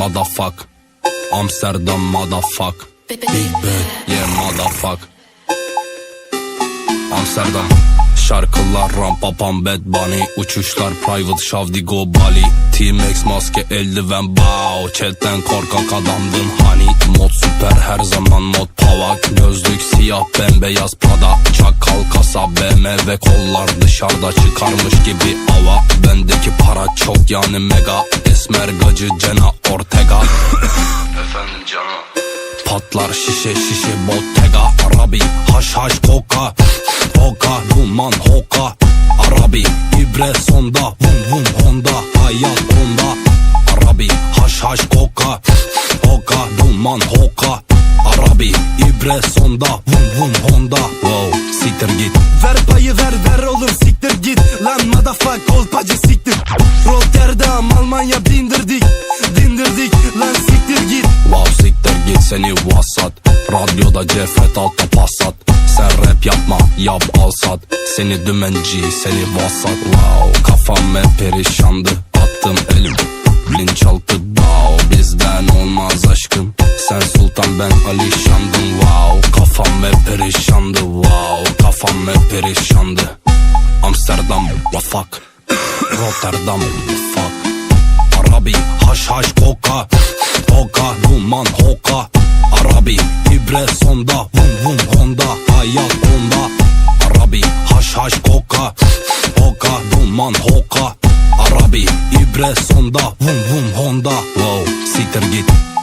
motherfuck. Amsterdam motherfuck. Big bad yeah motherfuck. Amsterdam Şarkılar rampa pam bad bunny Uçuşlar private şavdigo Bali T-Max maske eldiven bow Chatten korkak adamdın hani Mod süper her zaman mod pavak Gözlük siyah bembeyaz Prada Çakal kasa BMW kollar dışarıda çıkarmış gibi ava Bendeki para çok yani mega Esmer gacı Cena Ortega. Efendim canım. Patlar şişe şişe bottega Arabi haş haş koka Duman hoka Arabi ibre sonda Vum vum honda hayat onda Arabi haş haş koka Hoka duman hoka Arabi ibre sonda Vum vum honda. Wow siktir git. Ver payı ver ver oğlum siktir git. Lan motherfuck kolpacı siktir. Rotterdam Almanya dindirdik Radyoda cefret altta pasat Sen rap yapma yap al sat. Seni dümenci seni vasat. Wow kafam hep perişandı. Attım elim bilinçaltı Wow bizden olmaz aşkım. Sen sultan ben alişandım. Wow kafam hep perişandı. Wow kafam hep perişandı. Amsterdam fuck Rotterdam fuck Arabi haş haş koka. Hoka duman hoka Arabi ibre sonda Vum vum honda hayat onda. Arabi haş haş koka Hoka duman hoka. Arabi ibre sonda Vum vum honda. Wow siktir git